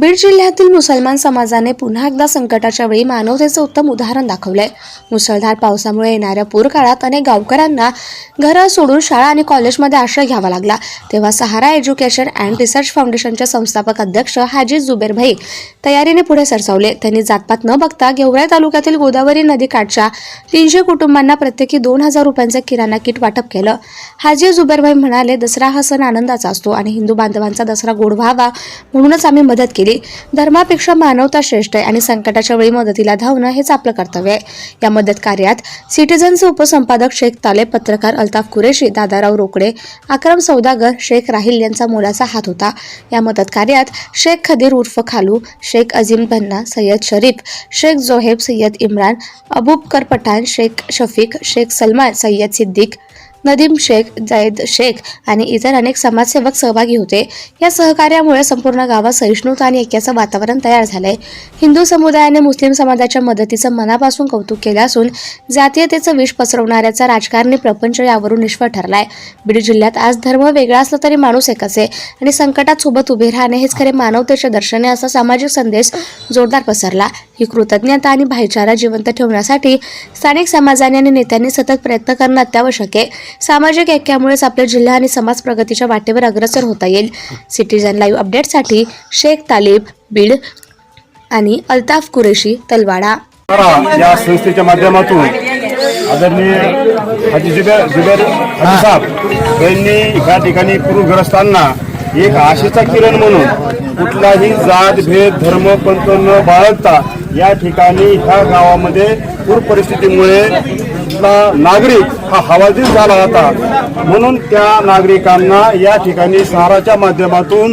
बीड जिल्ह्यातील मुसलमान समाजाने पुन्हा एकदा संकटाच्या वेळी मानवतेचं उत्तम उदाहरण दाखवलंय. मुसळधार पावसामुळे येणाऱ्या पूर काळात अनेक गावकऱ्यांना घरं सोडून शाळा आणि कॉलेजमध्ये आश्रय घ्यावा लागला. तेव्हा सहारा एज्युकेशन अँड रिसर्च फाउंडेशनचे संस्थापक अध्यक्ष हाजी जुबेर भाई तयारीने पुढे सरसावले. त्यांनी जातपात न बघता गेवराई तालुक्यातील गोदावरी नदीकाठच्या तीनशे कुटुंबांना प्रत्येकी दोन हजार रुपयांचं किराणा किट वाटप केलं. हाजी जुबेरभाई म्हणाले दसरा हा सण आनंदाचा असतो आणि हिंदू बांधवांचा दसरा गोड व्हावा म्हणूनच आम्ही मदत केली. धर्मापेक्षा मानवता श्रेष्ठ आहे आणि संकटाच्या वेळी मदतीला धावणं हेच आपलं कर्तव्य आहे. या मदत कार्यात सिटीझनचे उपसंपादक शेख ताले पत्रकार अल्ताफ कुरेशी दादाराव रोकडे अक्रम सौदागर शेख राहिल यांचा मोलाचा हात होता. या मदत कार्यात शेख खदीर उर्फ खालू शेख अझीम भन्ना सय्यद शरीफ शेख जोहेब सय्यद इम्रान अबूबकर पठाण शेख शफीक शेख सलमान सय्यद सिद्दीक नदीम शेख जायद शेख आणि इतर अनेक समाजसेवक सहभागी होते. या सहकार्यामुळे संपूर्ण गावात सहिष्णुता आणि ऐक्याचं वातावरण तयार झालंय. हिंदू समुदायाने मुस्लिम समाजाच्या मदतीचं मनापासून कौतुक केलं असून जातीयतेचं विष पसरवणाऱ्याचा राजकारणी प्रपंच यावरून निष्फळ ठरलाय. बीड जिल्ह्यात आज धर्म वेगळा असला तरी माणूस एकच आहे आणि संकटात सोबत उभे राहणे हेच खरे मानवतेचे दर्शने असा सामाजिक संदेश जोरदार पसरला. ही कृतज्ञता आणि भाईचारा जिवंत ठेवण्यासाठी स्थानिक समाजाने आणि नेत्यांनी सतत प्रयत्न करणं अत्यावश्यक आहे. सामाजिक ऐक्यामुळेच आपल्या जिल्हा आणि समाज प्रगतीच्या वाटेवर अग्रसर होता येईल. सिटीजन लाईव्ह अपडेटसाठी शेख तालिब बीड आणि अल्ताफ कुरेशी तलवाडा. या संस्थेच्या माध्यमातून आदरणीय हाजी जुबेर जुबेर साहेब यांनी या ठिकाणी पूरग्रस्तांना एक आशेचा किरण म्हणून कुठलाही जात भेद धर्म पंथ न बाळगता या ठिकाणी ह्या गावामध्ये पूर परिस्थितीमुळे नागरिक हा हवालदिल झाला होता. म्हणून त्या नागरिकांना या ठिकाणी सहाराच्या माध्यमातून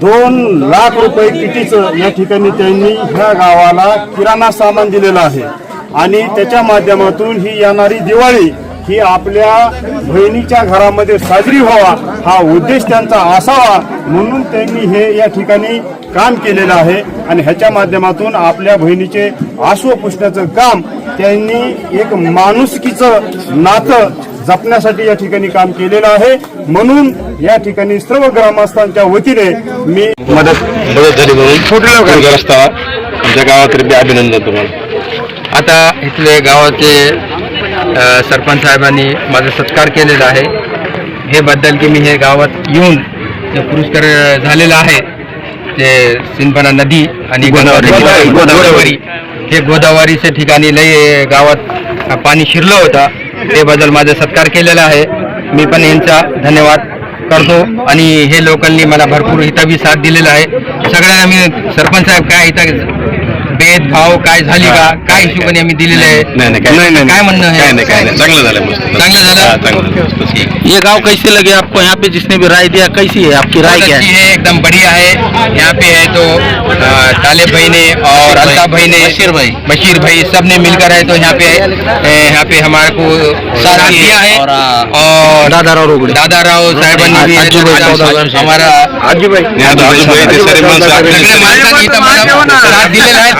दोन लाख रुपये किटीचं या ठिकाणी त्यांनी ह्या गावाला किराणा सामान दिलेलं आहे. आणि त्याच्या माध्यमातून ही येणारी दिवाळी ही आपल्या बहिणीच्या घरामध्ये साजरी व्हावा हा उद्देश त्यांचा असावा म्हणून त्यांनी हे या ठिकाणी काम केलेलं आहे. आणि ह्याच्या माध्यमातून आपल्या बहिणीचे आसू पुसण्याचं काम त्यांनी एक माणुसकीचं नातं जपण्यासाठी या ठिकाणी काम केलेलं आहे. म्हणून या ठिकाणी सर्व ग्रामस्थांच्या वतीने मी मदत मदत झाली म्हणून आमच्या गावातर्फे अभिनंदन तुम्हाला. आता इथले गावाचे सरपंच साहेबांनी माझा सत्कार केलेला आहे. हे बद्दल की मी हे गावात येऊन जे पुरस्कार झालेला आहे ते सिंधपणा नदी आणि गोदावरी. गोदावरी. गोदावरी. हे गोदावरीच्या ठिकाणी लय गावात पाणी शिरलं होतं. ते बद्दल माझा सत्कार केलेला आहे. मी पण यांचा धन्यवाद करतो आणि हे लोकांनी मला भरपूर इथं बी साथ दिलेला आहे. सगळ्यांना मी सरपंच साहेब काय काय झाली का? काय हिशोबाने आम्ही दिलेले आहे? नाही नाही काय नाही काय म्हणणं आहे? काय नाही काय नाही. चांगलं झालं मस्त. चांगलं झालं? हा, चांगलं झालं मस्त. ये गाँव कैसे लगे आपको? यहाँ पे जिसने भी राय दिया कैसी है आपकी राय बहुत क्या अच्छी है? है एकदम बढ़िया है। यहाँ पे है तो अ, तालिब भाई ने और अल्ताफ भाई ने बशीर भाई। बशीर भाई सबने मिलकर है तो यहाँ पे अ, यहाँ पे हमारे को साथ दिया है। और, और दादाराव रोगड़े। दादा राव साहेबांनी आजी भाई साहेब. हमारा आजीबाई नाही, आता आजूबाई ते सारे माणसं आपले सगळ्या माणसांनी इथं मला साथ दिलेला आहे